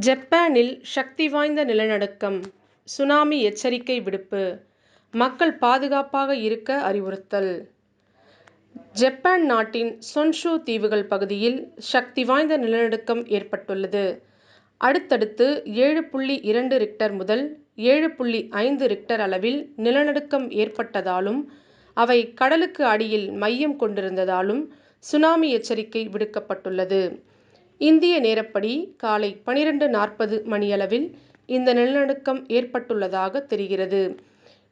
ஜப்பானில் சக்தி வாய்ந்த நிலநடுக்கம் சுனாமி எச்சரிக்கை விடுப்பு மக்கள் பாதுகாப்பாக இருக்க அறிவுறுத்தல் ஜப்பான் நாட்டின் சொன்ஷு தீவுகள் பகுதியில் சக்தி வாய்ந்த நிலநடுக்கம் ஏற்பட்டுள்ளது. அடுத்தடுத்து ஏழு புள்ளி இரண்டு ரிக்டர் முதல் ஏழு புள்ளி ஐந்து ரிக்டர் அளவில் நிலநடுக்கம் ஏற்பட்டதாலும் அவை கடலுக்கு அடியில் மையம் கொண்டிருந்ததாலும் சுனாமி எச்சரிக்கை விடுக்கப்பட்டுள்ளது. இந்திய நேரப்படி காலை பனிரெண்டு நாற்பது மணியளவில் இந்த நிலநடுக்கம் ஏற்பட்டுள்ளதாக தெரிகிறது.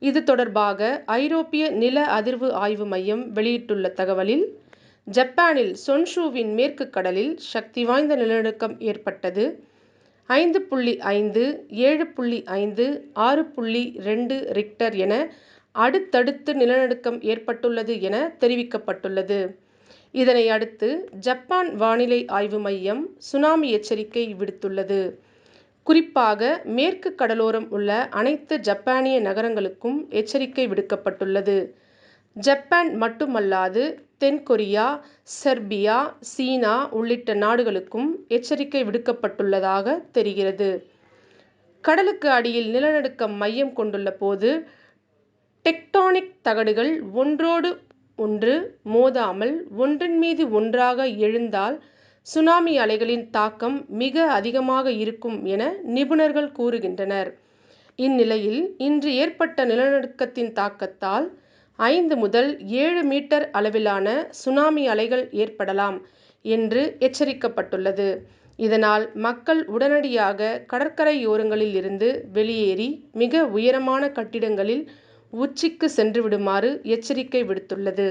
இது தொடர்பாக ஐரோப்பிய நில அதிர்வு ஆய்வு மையம் வெளியிட்டுள்ள தகவலில் ஜப்பானில் சொன்ஷூவின் மேற்கு கடலில் சக்தி வாய்ந்த நிலநடுக்கம் ஏற்பட்டது. ஐந்து புள்ளி ஐந்து ஏழு புள்ளி ஐந்து ஆறு புள்ளி இரண்டு ரிக்டர் என அடுத்தடுத்து நிலநடுக்கம் ஏற்பட்டுள்ளது என தெரிவிக்கப்பட்டுள்ளது. இதனை அடுத்து ஜப்பான் வானிலை ஆய்வு மையம் சுனாமி எச்சரிக்கை விடுத்துள்ளது. குறிப்பாக மேற்கு கடலோரம் உள்ள அனைத்து ஜப்பானிய நகரங்களுக்கும் எச்சரிக்கை விடுக்கப்பட்டுள்ளது. ஜப்பான் மட்டுமல்லாது தென் கொரியா செர்பியா சீனா உள்ளிட்ட நாடுகளுக்கும் எச்சரிக்கை விடுக்கப்பட்டுள்ளதாக தெரிகிறது. கடலுக்கு அடியில் நிலநடுக்கம் மையம் கொண்டுள்ள போது டெக்டானிக் தகடுகள் ஒன்றோடு ஒன்று மோதாமல் ஒன்றின் மீது ஒன்றாக எழுந்தால் சுனாமி அலைகளின் தாக்கம் மிக அதிகமாக இருக்கும் என நிபுணர்கள் கூறுகின்றனர். இந்நிலையில் இன்று ஏற்பட்ட நிலநடுக்கத்தின் தாக்கத்தால் ஐந்து முதல் ஏழு மீட்டர் அளவிலான சுனாமி அலைகள் ஏற்படலாம் என்று எச்சரிக்கப்பட்டுள்ளது. இதனால் மக்கள் உடனடியாக கடற்கரையோரங்களில் இருந்து வெளியேறி மிக உயரமான கட்டிடங்களில் உச்சிக்கு சென்று விடுமாறு எச்சரிக்கை விடுத்துள்ளது.